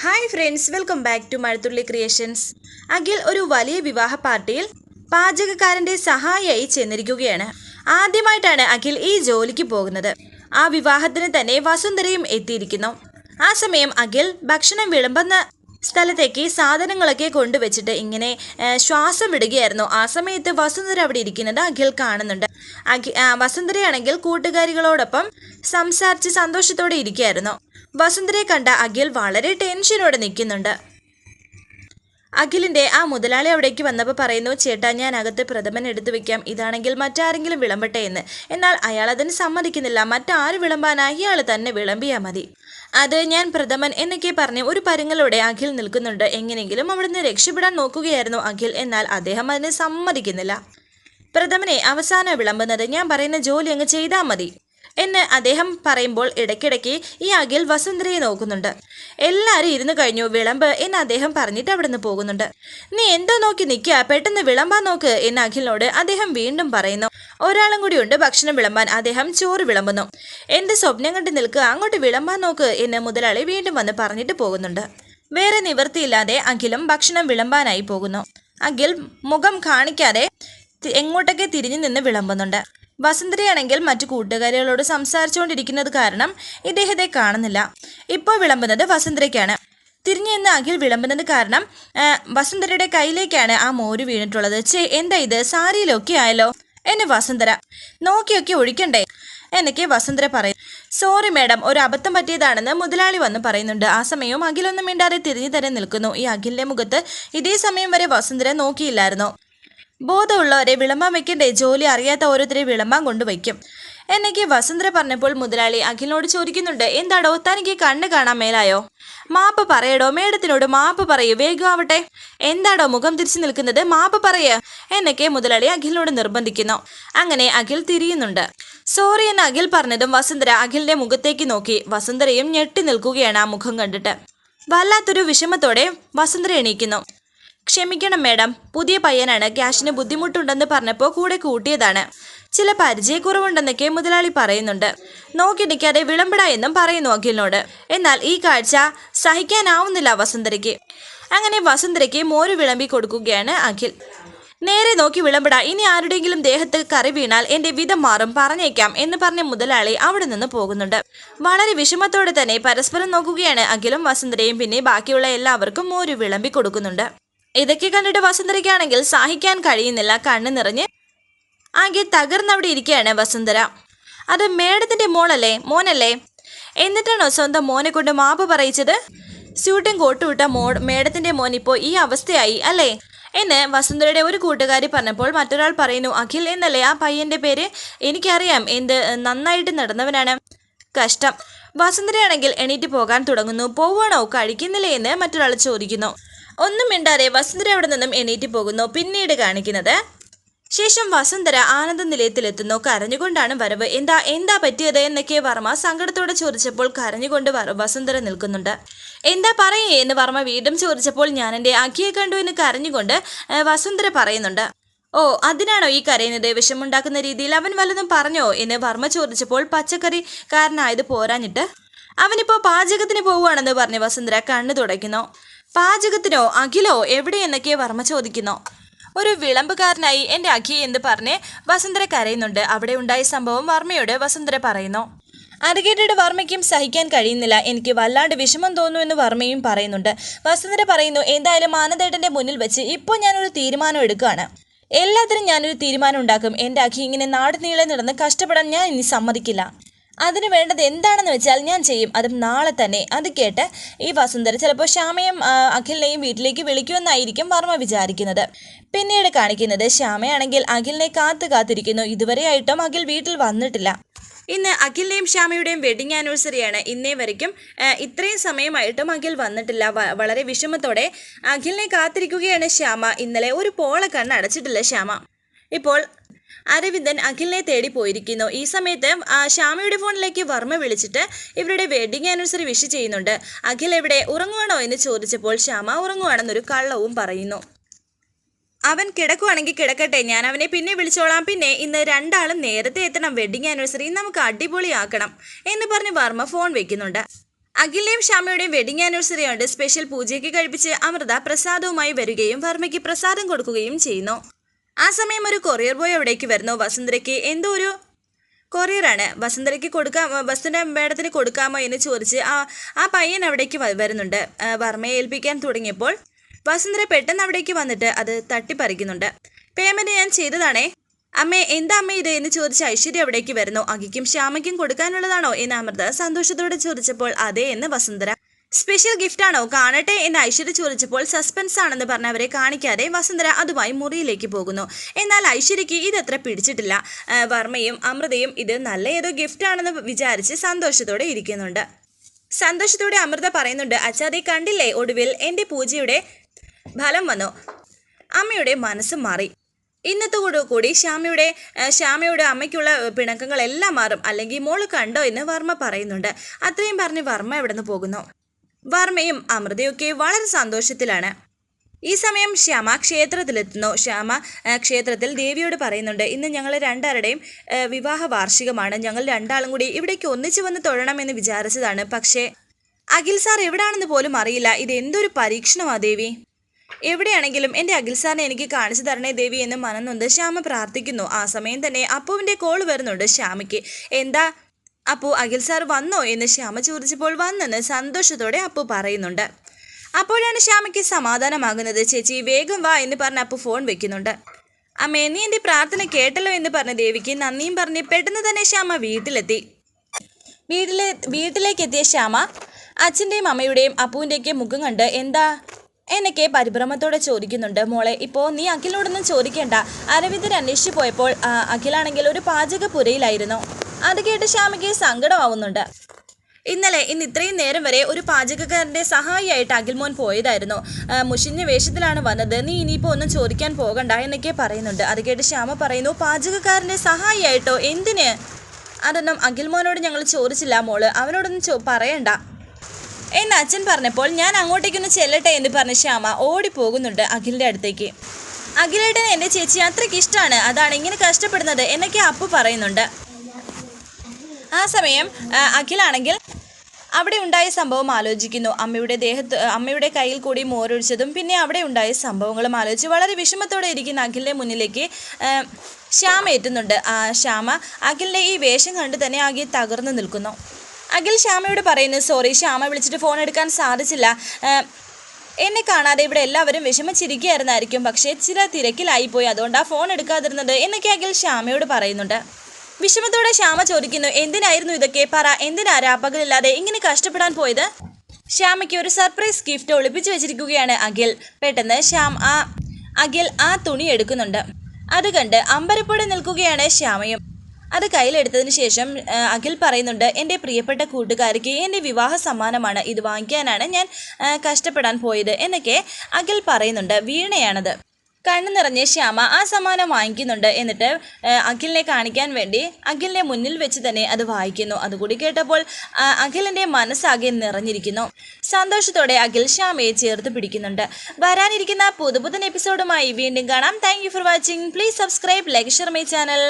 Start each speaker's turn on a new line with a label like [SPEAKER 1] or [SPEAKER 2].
[SPEAKER 1] Hi friends welcome back to Mazhathulli creations Akhil ഒരു വലിയ വിവാഹ പാർട്ടിയിൽ പാചകക്കാരന്റെ സഹായിയായി ചെന്നിരിക്കുകയാണ്. ആദ്യമായിട്ടാണ് അഖിൽ ഈ ജോലിക്ക് പോകുന്നത്. ആ വിവാഹത്തിന് തന്നെ വസുന്ധരയും എത്തിയിരിക്കുന്നു. ആ സമയം അഖിൽ ഭക്ഷണം വിളമ്പുന്ന സ്ഥലത്തേക്ക് സാധനങ്ങളൊക്കെ കൊണ്ടുവച്ചിട്ട് ഇങ്ങനെ ശ്വാസം വിടുകയായിരുന്നു. ആ സമയത്ത് വസുന്ധര അവിടെ ഇരിക്കുന്നത് അഖിൽ കാണുന്നുണ്ട്. അഖി വസുന്ധരയാണെങ്കിൽ കൂട്ടുകാരികളോടൊപ്പം സംസാരിച്ച് സന്തോഷത്തോടെ ഇരിക്കുകയായിരുന്നു. വസുന്ധരയെ കണ്ട അഖിൽ വളരെ ടെൻഷനോടെ നിൽക്കുന്നുണ്ട്. അഖിലിന്റെ ആ മുതലാളി അവിടേക്ക് വന്നപ്പോൾ പറയുന്നു ചേട്ടാ ഞാൻ അകത്ത് പ്രഥമൻ എടുത്തു വെക്കാം ഇതാണെങ്കിൽ മറ്റാരെങ്കിലും വിളമ്പട്ടെ എന്ന്. എന്നാൽ അയാൾ അതിന് സമ്മതിക്കുന്നില്ല. മറ്റാരും വിളമ്പാനായി അയാൾ തന്നെ വിളമ്പിയാൽ മതി. അത് ഞാൻ പ്രഥമൻ എന്നൊക്കെ പറഞ്ഞ് ഒരു പരുങ്ങലോടെ അഖിൽ നിൽക്കുന്നുണ്ട്. എങ്ങനെയെങ്കിലും അവിടുന്ന് രക്ഷപ്പെടാൻ നോക്കുകയായിരുന്നു അഖിൽ. എന്നാൽ അദ്ദേഹം അതിന് സമ്മതിക്കുന്നില്ല. പ്രഥമനെ അവസാനം വിളമ്പുന്നത് ഞാൻ പറയുന്ന ജോലി അങ്ങ് ചെയ്താൽ മതി. എന്ന് അദ്ദേഹം പറയുമ്പോൾ ഇടയ്ക്കിടയ്ക്ക് ഈ അഖിൽ വസുന്ധരയെ നോക്കുന്നുണ്ട്. എല്ലാവരും ഇരുന്നു കഴിഞ്ഞു വിളമ്പ് എന്ന് അദ്ദേഹം പറഞ്ഞിട്ട് അവിടുന്ന് പോകുന്നുണ്ട്. നീ എന്തോ നോക്കി നിൽക്കുക? പെട്ടെന്ന് വിളമ്പാൻ നോക്ക് എന്ന് അഖിലിനോട് അദ്ദേഹം വീണ്ടും പറയുന്നു. ഒരാളും കൂടി ഉണ്ട് ഭക്ഷണം വിളമ്പാൻ. അദ്ദേഹം ചോറ് വിളമ്പുന്നു. എന്റെ സ്വപ്നം കണ്ട് നിൽക്കുക? അങ്ങോട്ട് വിളമ്പാൻ നോക്ക് എന്ന് മുതലാളി വീണ്ടും വന്ന് പറഞ്ഞിട്ട് പോകുന്നുണ്ട്. വേറെ നിവൃത്തിയില്ലാതെ അഖിലും ഭക്ഷണം വിളമ്പാനായി പോകുന്നു. അഖിൽ മുഖം കാണിക്കാതെ എങ്ങോട്ടൊക്കെ തിരിഞ്ഞു നിന്ന് വിളമ്പുന്നുണ്ട്. വസുന്ധരയാണെങ്കിൽ മറ്റു കൂട്ടുകാരികളോട് സംസാരിച്ചുകൊണ്ടിരിക്കുന്നത് കാരണം ഇദ്ദേഹത്തെ കാണുന്നില്ല. ഇപ്പോൾ വിളമ്പുന്നത് വസന്തരയ്ക്കാണ്. തിരിഞ്ഞു നിന്ന് അഖിൽ വിളമ്പുന്നത് കാരണം വസന്തരയുടെ കയ്യിലേക്കാണ് ആ മോര് വീണിട്ടുള്ളത്. ചേ എന്താ ഇത്? സാരിയിലൊക്കെ ആയല്ലോ. എന്നെ വസന്തര നോക്കിയൊക്കെ ഒഴിക്കണ്ടേ? എന്നൊക്കെ വസന്തര പറയും. സോറി മാഡം ഒരു അബദ്ധം പറ്റിയതാണെന്ന് മുതലാളി വന്ന് പറയുന്നുണ്ട്. ആ സമയവും അഖിലൊന്നും മിണ്ടാതെ തിരിഞ്ഞു തന്നെ നിൽക്കുന്നു. ഈ അഖിലിന്റെ മുഖത്ത് ഇതേ സമയം വരെ വസുന്ധര നോക്കിയില്ലായിരുന്നു. ബോധമുള്ളവരെ വിളമ്പാൻ വെക്കണ്ടേ ജോലി അറിയാത്ത ഓരോരുത്തരെ വിളമ്പാൻ കൊണ്ടുവയ്ക്കും. എന്നേക്ക് വസുന്ധര പറഞ്ഞപ്പോൾ മുതലാളി അഖിലിനോട് ചോദിക്കുന്നുണ്ട് എന്താടോ തനിക്ക് കണ്ണ് കാണാൻ മേലായോ? മാപ്പ് പറയടോ മേഡത്തിനോട് മാപ്പ് പറയൂ വേഗം ആവട്ടെ. എന്താടോ മുഖം തിരിച്ചു നിൽക്കുന്നത്? മാപ്പ് പറയ. എന്നൊക്കെ മുതലാളി അഖിലിനോട് നിർബന്ധിക്കുന്നു. അങ്ങനെ അഖിൽ തിരിയുന്നുണ്ട്. സോറി എന്ന് അഖിൽ പറഞ്ഞതും വസുന്ധര അഖിലിന്റെ മുഖത്തേക്ക് നോക്കി. വസുന്ധരയും ഞെട്ടി നിൽക്കുകയാണ് ആ മുഖം കണ്ടിട്ട്. വല്ലാത്തൊരു വിഷമത്തോടെ വസുന്ധര എണീക്കുന്നു. ക്ഷമിക്കണം മേഡം. പുതിയ പയ്യനാണ്. ക്യാഷിന് ബുദ്ധിമുട്ടുണ്ടെന്ന് പറഞ്ഞപ്പോൾ കൂടെ കൂട്ടിയതാണ്. ചില പരിചയക്കുറവുണ്ടെന്നൊക്കെ മുതലാളി പറയുന്നുണ്ട്. നോക്കി നിൽക്കാതെ വിളമ്പിട എന്നും പറയുന്നു അഖിലിനോട്. എന്നാൽ ഈ കാഴ്ച സഹിക്കാനാവുന്നില്ല വസുന്ധരയ്ക്ക്. അങ്ങനെ വസുന്ധരയ്ക്ക് മോര് വിളമ്പി കൊടുക്കുകയാണ് അഖിൽ. നേരെ നോക്കി വിളമ്പിട ഇനി ആരുടെയെങ്കിലും ദേഹത്ത് കറി വീണാൽ എന്റെ വിധം മാറും പറഞ്ഞേക്കാം എന്ന് പറഞ്ഞ മുതലാളി അവിടെ നിന്ന് പോകുന്നുണ്ട്. വളരെ വിഷമത്തോടെ തന്നെ പരസ്പരം നോക്കുകയാണ് അഖിലും വസുന്ധരയും. പിന്നെ ബാക്കിയുള്ള എല്ലാവർക്കും മോര് വിളമ്പി കൊടുക്കുന്നുണ്ട്. ഇതൊക്കെ കണ്ടിട്ട് വസുന്ധരയ്ക്കാണെങ്കിൽ സഹിക്കാൻ കഴിയുന്നില്ല. കണ്ണ് നിറഞ്ഞ് ആകെ തകർന്നവിടെ ഇരിക്കുകയാണ് വസുന്ധര. അത് മേഡത്തിന്റെ മോളല്ലേ? മോനല്ലേ? എന്നിട്ടാണോ സ്വന്തം മോനെ കൊണ്ട് മാപ്പ് പറയിച്ചത്? സ്യൂട്ടും കോട്ടും ഇട്ട മോ മോൻ ഇപ്പോൾ ഈ അവസ്ഥയായി അല്ലേ? എന്ന് വസുന്ധരയുടെ ഒരു കൂട്ടുകാരി പറഞ്ഞപ്പോൾ മറ്റൊരാൾ പറയുന്നു അഖിൽ എന്നല്ലേ? ആ പയ്യന്റെ പേര് എനിക്കറിയാം. എന്ത് നന്നായിട്ട് നടന്നവനാണ്. കഷ്ടം. വസുന്ധരയാണെങ്കിൽ എണീറ്റ് പോകാൻ തുടങ്ങുന്നു. പോവാണോ കഴിക്കുന്നില്ലേ? എന്ന് മറ്റൊരാൾ ചോദിക്കുന്നു. ഒന്നും മിണ്ടാതെ വസുന്ധര അവിടെ നിന്നും എണീറ്റ് പോകുന്നു. പിന്നീട് കാണിക്കുന്നത് ശേഷം വസുന്ധര ആനന്ദ നിലയത്തിലെത്തുന്നു. കരഞ്ഞുകൊണ്ടാണ് വരവ്. എന്താ എന്താ പറ്റിയത്? എന്നൊക്കെ വർമ്മ സങ്കടത്തോടെ ചോദിച്ചപ്പോൾ കരഞ്ഞുകൊണ്ട് വസുന്ധര നിൽക്കുന്നുണ്ട്. എന്താ പറയേ? എന്ന് വർമ്മ വീണ്ടും ചോദിച്ചപ്പോൾ ഞാൻ എന്റെ അഖിയെ കണ്ടു എന്ന് കരഞ്ഞുകൊണ്ട് വസുന്ധര പറയുന്നുണ്ട്. ഓ അതിനാണോ ഈ കരയുന്നത്? വിഷമുണ്ടാക്കുന്ന രീതിയിൽ അവൻ വല്ലതും പറഞ്ഞോ? എന്ന് വർമ്മ ചോദിച്ചപ്പോൾ പച്ചക്കറി കാരനായത് പോരാഞ്ഞിട്ട്? അവനിപ്പോ പാചകത്തിന് പോവുകയാണെന്ന് പറഞ്ഞ് വസുന്ധര കണ്ണു തുടയ്ക്കുന്നു. പാചകത്തിനോ അഖിലോ എവിടെയെന്നൊക്കെ വർമ്മ ചോദിക്കുന്നു. ഒരു വിളമ്പുകാരനായി എന്റെ അഖി എന്ന് പറഞ്ഞ് വസുന്ധര കരയുന്നുണ്ട്. അവിടെ ഉണ്ടായ സംഭവം വർമ്മയോട് വസുന്ധര പറയുന്നു. അത് കേട്ടിട്ട് വർമ്മയ്ക്കും സഹിക്കാൻ കഴിയുന്നില്ല. എനിക്ക് വല്ലാണ്ട് വിഷമം തോന്നുമെന്ന് വർമ്മയും പറയുന്നുണ്ട്. വസുന്ധര പറയുന്നു എന്തായാലും മാനദേട്ടന്റെ മുന്നിൽ വെച്ച് ഇപ്പോൾ ഞാനൊരു തീരുമാനം എടുക്കുകയാണ്. എല്ലാത്തിനും ഞാനൊരു തീരുമാനം ഉണ്ടാക്കും. എന്റെ അഖി ഇങ്ങനെ നാട് നീളെ നടന്ന് കഷ്ടപ്പെടാൻ ഞാൻ ഇനി സമ്മതിക്കില്ല. അതിന് വേണ്ടത് എന്താണെന്ന് വെച്ചാൽ ഞാൻ ചെയ്യും. അതും നാളെ തന്നെ. അത് കേട്ട് ഈ വസുന്ധര ചിലപ്പോൾ ശ്യാമയും അഖിലിനെയും വീട്ടിലേക്ക് വിളിക്കുമെന്നായിരിക്കും വർമ്മ വിചാരിക്കുന്നത്. പിന്നീട് കാണിക്കുന്നത് ശ്യാമയാണെങ്കിൽ അഖിലിനെ കാത്തു കാത്തിരിക്കുന്നു. ഇതുവരെയായിട്ടും അഖിൽ വീട്ടിൽ വന്നിട്ടില്ല. ഇന്ന് അഖിലിന്റെയും ശ്യാമയുടെയും വെഡിങ് ആനിവേഴ്സറിയാണ് ഇന്നേ വരയ്ക്കും. ഇത്രയും സമയമായിട്ടും അഖിൽ വന്നിട്ടില്ല. വളരെ വിഷമത്തോടെ അഖിലിനെ കാത്തിരിക്കുകയാണ് ശ്യാമ. ഇന്നലെ ഒരു പോള കണ്ണ് അടച്ചിട്ടില്ല ശ്യാമ. ഇപ്പോൾ അരവിന്ദൻ അഖിലിനെ തേടി പോയിരിക്കുന്നു. ഈ സമയത്ത് ശ്യാമയുടെ ഫോണിലേക്ക് വർമ്മ വിളിച്ചിട്ട് ഇവരുടെ വെഡിങ് ആനിവേഴ്സറി വിഷ് ചെയ്യുന്നുണ്ട്. അഖിൽ എവിടെ ഉറങ്ങുവാണോ എന്ന് ചോദിച്ചപ്പോൾ ശ്യാമ ഉറങ്ങുവാണെന്നൊരു കള്ളവും പറയുന്നു. അവൻ കിടക്കുവാണെങ്കിൽ കിടക്കട്ടെ ഞാൻ അവനെ പിന്നെ വിളിച്ചോളാം. പിന്നെ ഇന്ന് രണ്ടാളും നേരത്തെ എത്തണം. വെഡിങ് ആനിവേഴ്സറി നമുക്ക് അടിപൊളിയാക്കണം എന്ന് പറഞ്ഞ് വർമ്മ ഫോൺ വെക്കുന്നുണ്ട്. അഖിലിന്റെയും ശ്യാമയുടെയും വെഡിങ് ആനിവേഴ്സറി ഉണ്ട്. സ്പെഷ്യൽ പൂജയ്ക്ക് കഴിപ്പിച്ച് അമൃത പ്രസാദവുമായി വരികയും വർമ്മയ്ക്ക് പ്രസാദം കൊടുക്കുകയും ചെയ്യുന്നു. ആ സമയം ഒരു കൊറിയർ ബോയ് അവിടേക്ക് വരുന്നു? വസുന്ധരയ്ക്ക് എന്തോ ഒരു കൊറിയറാണ് വസുന്ധരയ്ക്ക് കൊടുക്കാം വസുന്ധര മേഡത്തിന് കൊടുക്കാമോ എന്ന് ചോദിച്ച് ആ ആ പയ്യൻ അവിടേക്ക് വരുന്നുണ്ട്. വർമ്മയെ ഏൽപ്പിക്കാൻ തുടങ്ങിയപ്പോൾ വസുന്ധര പെട്ടെന്ന് അവിടേക്ക് വന്നിട്ട് അത് തട്ടിപ്പറിക്കുന്നുണ്ട്. പേയ്മെന്റ് ഞാൻ ചെയ്തതാണേ. അമ്മേ എന്താ അമ്മ ഇത്? എന്ന് ചോദിച്ച് ഐശ്വര്യ അവിടേക്ക് വരുന്നു. അകിക്കും ശ്യാമയ്ക്കും കൊടുക്കാനുള്ളതാണോ? എന്ന് അമൃത സന്തോഷത്തോടെ ചോദിച്ചപ്പോൾ അതെ എന്ന് വസുന്ധര സ്പെഷ്യൽ ഗിഫ്റ്റ് ആണോ കാണട്ടെ എന്ന് ഐശ്വര്യ ചോദിച്ചപ്പോൾ സസ്പെൻസ് ആണെന്ന് പറഞ്ഞവരെ കാണിക്കാതെ വസുന്ധര അതുമായി മുറിയിലേക്ക് പോകുന്നു. എന്നാൽ ഐശ്വര്യയ്ക്ക് ഇതത്ര പിടിച്ചിട്ടില്ല. വർമ്മയും അമൃതയും ഇത് നല്ല ഏതോ ഗിഫ്റ്റ് ആണെന്ന് വിചാരിച്ച് സന്തോഷത്തോടെ ഇരിക്കുന്നുണ്ട്. സന്തോഷത്തോടെ അമൃത പറയുന്നുണ്ട് അച്ഛാതെ കണ്ടില്ലേ? ഒടുവിൽ എന്റെ പൂജയുടെ ഫലം വന്നു. അമ്മയുടെ മനസ്സ് മാറി. ഇന്നത്തോടു കൂടി ശ്യാമയുടെ ശ്യാമയുടെ അമ്മയ്ക്കുള്ള പിണക്കങ്ങളെല്ലാം മാറും. അല്ലെങ്കിൽ മോൾ കണ്ടോ? എന്ന് വർമ്മ പറയുന്നുണ്ട്. അത്രയും പറഞ്ഞ് വർമ്മ എവിടെ നിന്ന് പോകുന്നു? വർമ്മയും അമൃതയൊക്കെ വളരെ സന്തോഷത്തിലാണ്. ഈ സമയം ശ്യാമ ക്ഷേത്രത്തിലെത്തുന്നു. ശ്യാമ ക്ഷേത്രത്തിൽ ദേവിയോട് പറയുന്നുണ്ട് ഇന്ന് ഞങ്ങൾ രണ്ടാരുടെയും വിവാഹ വാർഷികമാണ്. ഞങ്ങൾ രണ്ടാളും കൂടി ഇവിടേക്ക് ഒന്നിച്ചു വന്ന് തൊഴണമെന്ന് വിചാരിച്ചതാണ്. പക്ഷേ അഖിൽ സാർ എവിടാണെന്ന് പോലും അറിയില്ല. ഇത് എന്തൊരു പരീക്ഷണമാ ദേവി. എവിടെയാണെങ്കിലും എന്റെ അഖിൽ സാറിനെ എനിക്ക് കാണിച്ചു തരണേ ദേവി എന്ന് മനന്നുണ്ട് ശ്യാമ പ്രാർത്ഥിക്കുന്നു. ആ സമയം തന്നെ അപ്പുവിന്റെ കോൾ വരുന്നുണ്ട് ശ്യാമയ്ക്ക്. എന്താ അപ്പു അഖിൽ സാർ വന്നോ എന്ന് ശ്യാമ ചോദിച്ചപ്പോൾ വന്നെന്ന് സന്തോഷത്തോടെ അപ്പു പറയുന്നുണ്ട്. അപ്പോഴാണ് ശ്യാമയ്ക്ക് സമാധാനമാകുന്നത്. ചേച്ചി വേഗം വാ എന്ന് പറഞ്ഞ് അപ്പു ഫോൺ വെക്കുന്നുണ്ട്. അമ്മേ നീ എന്റെ പ്രാർത്ഥന കേട്ടല്ലോ എന്ന് പറഞ്ഞ ദേവിക്ക് നന്ദിയും പറഞ്ഞ് പെട്ടെന്ന് തന്നെ ശ്യാമ വീട്ടിലെത്തി. വീട്ടിലെ വീട്ടിലേക്ക് എത്തിയ ശ്യാമ അച്ഛന്റെയും അമ്മയുടെയും അപ്പുവിന്റെയൊക്കെ മുഖം കണ്ട് എന്താ? എന്നൊക്കെ പരിഭ്രമത്തോടെ ചോദിക്കുന്നുണ്ട്. മോളെ ഇപ്പോൾ നീ അഖിലിനോടൊന്നും ചോദിക്കേണ്ട. അരവിന്ദൻ അന്വേഷിച്ചു പോയപ്പോൾ അഖിലാണെങ്കിൽ ഒരു പാചകപ്പുരയിലായിരുന്നു. അത് കേട്ട് ശ്യാമയ്ക്ക് സങ്കടമാവുന്നുണ്ട്. ഇന്നലെ ഇന്ന് ഇത്രയും നേരം വരെ ഒരു പാചകക്കാരന്റെ സഹായിയായിട്ട് അഖിൽമോൻ പോയതായിരുന്നു. മുഷിഞ്ഞ വേഷത്തിലാണ് വന്നത്. നീ ഇനിയിപ്പോൾ ഒന്നും ചോദിക്കാൻ പോകണ്ട എന്നൊക്കെ പറയുന്നുണ്ട്. അത് കേട്ട് ശ്യാമ പറയുന്നു പാചകക്കാരന്റെ സഹായിയായിട്ടോ? എന്തിന്? അതൊന്നും അഖിൽമോനോട് ഞങ്ങൾ ചോദിച്ചില്ല മോൾ. അവനോടൊന്നും ചോ പറയണ്ട. എന്ന് അച്ഛൻ പറഞ്ഞപ്പോൾ ഞാൻ അങ്ങോട്ടേക്കൊന്ന് ചെല്ലട്ടെ എന്ന് പറഞ്ഞ് ശ്യാമ ഓടിപ്പോകുന്നുണ്ട് അഖിലിന്റെ അടുത്തേക്ക്. അഖിലേട്ടൻ എന്റെ ചേച്ചി അത്രയ്ക്ക് ഇഷ്ടമാണ് അതാണ് ഇങ്ങനെ കഷ്ടപ്പെടുന്നത് എന്നൊക്കെ അപ്പു പറയുന്നുണ്ട്. ആ സമയം അഖിലാണെങ്കിൽ അവിടെ ഉണ്ടായ സംഭവം ആലോചിക്കുന്നു. അമ്മയുടെ ദേഹത്ത് അമ്മയുടെ കയ്യിൽ കൂടി മോരൊഴിച്ചതും പിന്നെ അവിടെ ഉണ്ടായ സംഭവങ്ങളും ആലോചിച്ച് വളരെ വിഷമത്തോടെ ഇരിക്കുന്ന അഖിലിന്റെ മുന്നിലേക്ക് ശ്യാമ എത്തുന്നുണ്ട്. ആ ശ്യാമ അഖിലിന്റെ ഈ വേഷം കണ്ട് തന്നെ ആകെ തകർന്നു നിൽക്കുന്നു. അഖിൽ ശ്യാമയോട് പറയുന്നു സോറി ശ്യാമ വിളിച്ചിട്ട് ഫോൺ എടുക്കാൻ സാധിച്ചില്ല. എന്നെ കാണാതെ ഇവിടെ എല്ലാവരും വിഷമിച്ചിരിക്കുകയായിരുന്നായിരിക്കും. പക്ഷേ ചില തിരക്കിലായിപ്പോയി. അതുകൊണ്ട് ആ ഫോൺ എടുക്കാതിരുന്നത് എന്നൊക്കെ അഖിൽ ശ്യാമയോട് പറയുന്നുണ്ട്. വിഷമത്തോടെ ശ്യാമ ചോദിക്കുന്നു എന്തിനായിരുന്നു ഇതൊക്കെ? പറ എന്തിനാരാ രാപ്പകലില്ലാതെ ഇങ്ങനെ കഷ്ടപ്പെടാൻ പോയത്? ശ്യാമയ്ക്ക് ഒരു സർപ്രൈസ് ഗിഫ്റ്റ് ഒളിപ്പിച്ചു വെച്ചിരിക്കുകയാണ് അഖിൽ. പെട്ടെന്ന് ശ്യാം ആ അഖിൽ ആ തുണി എടുക്കുന്നുണ്ട്. അത് കണ്ട് അമ്പരപ്പോടെ നിൽക്കുകയാണ് ശ്യാമയും. അത് കയ്യിലെടുത്തതിന് ശേഷം അഖിൽ പറയുന്നുണ്ട് എന്റെ പ്രിയപ്പെട്ട കൂട്ടുകാരിക്ക് എന്റെ വിവാഹ സമ്മാനമാണ്. ഇത് വാങ്ങിക്കാനാണ് ഞാൻ കഷ്ടപ്പെടാൻ പോയത് എന്നൊക്കെ അഖിൽ പറയുന്നുണ്ട് വീണയാണത്. കണ്ണു നിറഞ്ഞ് ശ്യാമ ആ സമ്മാനം വാങ്ങിക്കുന്നുണ്ട്. എന്നിട്ട് അഖിലിനെ കാണിക്കാൻ വേണ്ടി അഖിലിനെ മുന്നിൽ വെച്ച് തന്നെ അത് വായിക്കുന്നു. അതുകൂടി കേട്ടപ്പോൾ അഖിലിന്റെ മനസ്സാകെ നിറഞ്ഞിരിക്കുന്നു. സന്തോഷത്തോടെ അഖിൽ ശ്യാമയെ ചേർത്ത് പിടിക്കുന്നുണ്ട്. വരാനിരിക്കുന്ന പുതുപുതൻ എപ്പിസോഡുമായി വീണ്ടും കാണാം. Thank for watching please subscribe like share my channel